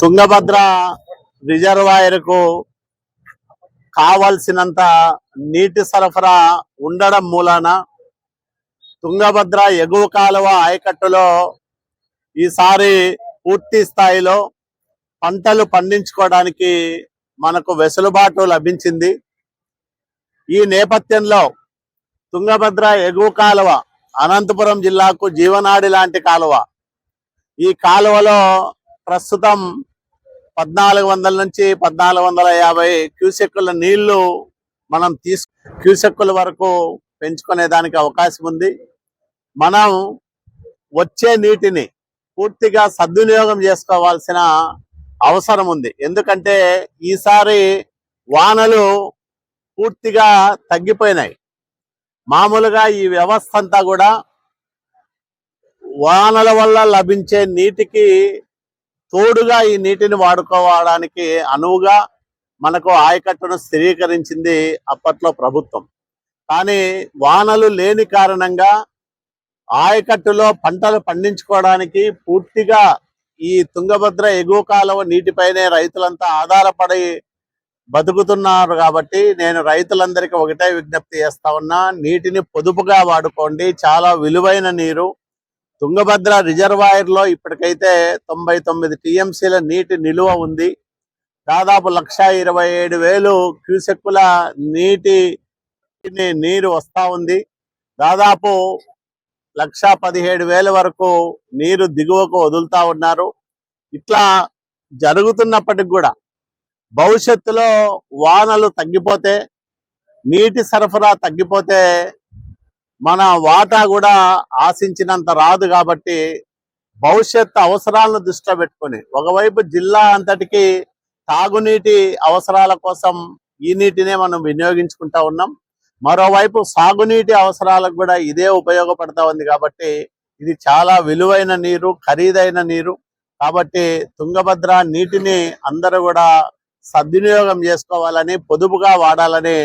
తుంగభద్ర రిజర్వాయర్కు కావలసినంత నీటి సరఫరా ఉండడం మూలాన తుంగభద్ర ఎగువ కాలువ ఆయకట్టులో ఈసారి పూర్తి స్థాయిలో పంటలు పండించుకోవడానికి మనకు వెసులుబాటు లభించింది. ఈ నేపథ్యంలో తుంగభద్ర ఎగువ కాలువ అనంతపురం జిల్లాకు జీవనాడి లాంటి కాలువ. ఈ కాలువలో ప్రస్తుతం పద్నాలుగు వందల నుంచి పద్నాలుగు వందల యాభై క్యూసెక్కుల నీళ్ళు మనం తీసు క్యూసెక్కుల వరకు పెంచుకునే దానికి అవకాశం ఉంది. మనం వచ్చే నీటిని పూర్తిగా సద్వినియోగం చేసుకోవాల్సిన అవసరం ఉంది. ఎందుకంటే ఈసారి వానలు పూర్తిగా తగ్గిపోయినాయి. మామూలుగా ఈ వ్యవస్థ అంతా కూడా వానల వల్ల లభించే నీటికి తోడుగా ఈ నీటిని వాడుకోవడానికి అనువుగా మనకు ఆయకట్టును స్థిరీకరించింది అప్పట్లో ప్రభుత్వం. కానీ వానలు లేని కారణంగా ఆయకట్టులో పంటలు పండించుకోవడానికి పూర్తిగా ఈ తుంగభద్ర ఎగువ కాలువ నీటిపైనే రైతులంతా ఆధారపడి బతుకుతున్నారు కాబట్టి నేను రైతులందరికీ ఒకటే విజ్ఞప్తి చేస్తా ఉన్నా నీటిని పొదుపుగా వాడుకోండి చాలా విలువైన నీరు తుంగభద్ర రిజర్వాయర్లో ఇప్పటికైతే తొంభై తొమ్మిది టీఎంసీల నీటి నిలువ ఉంది. దాదాపు లక్ష ఇరవై ఏడు వేలు క్యూసెక్కుల నీటి నీరు వస్తా ఉంది. దాదాపు లక్ష పదిహేడు వేల వరకు నీరు దిగువకు వదులుతా ఉన్నారు. ఇట్లా జరుగుతున్నప్పటికి కూడా భవిష్యత్తులో వానలు తగ్గిపోతే నీటి సరఫరా తగ్గిపోతే మన వాటా కూడా ఆశించినంత రాదు కాబట్టి భవిష్యత్ అవసరాలను దృష్టిలో పెట్టుకొని ఒకవైపు జిల్లా అంతటికి తాగునీటి అవసరాల కోసం ఈ నీటినే మనం వినియోగించుకుంటా ఉన్నాం. మరోవైపు సాగునీటి అవసరాలకు కూడా ఇదే ఉపయోగపడతా ఉంది కాబట్టి ఇది చాలా విలువైన నీరు ఖరీదైన నీరు. కాబట్టి తుంగభద్ర నీటిని అందరూ కూడా సద్వినియోగం చేసుకోవాలని పొదుపుగా వాడాలని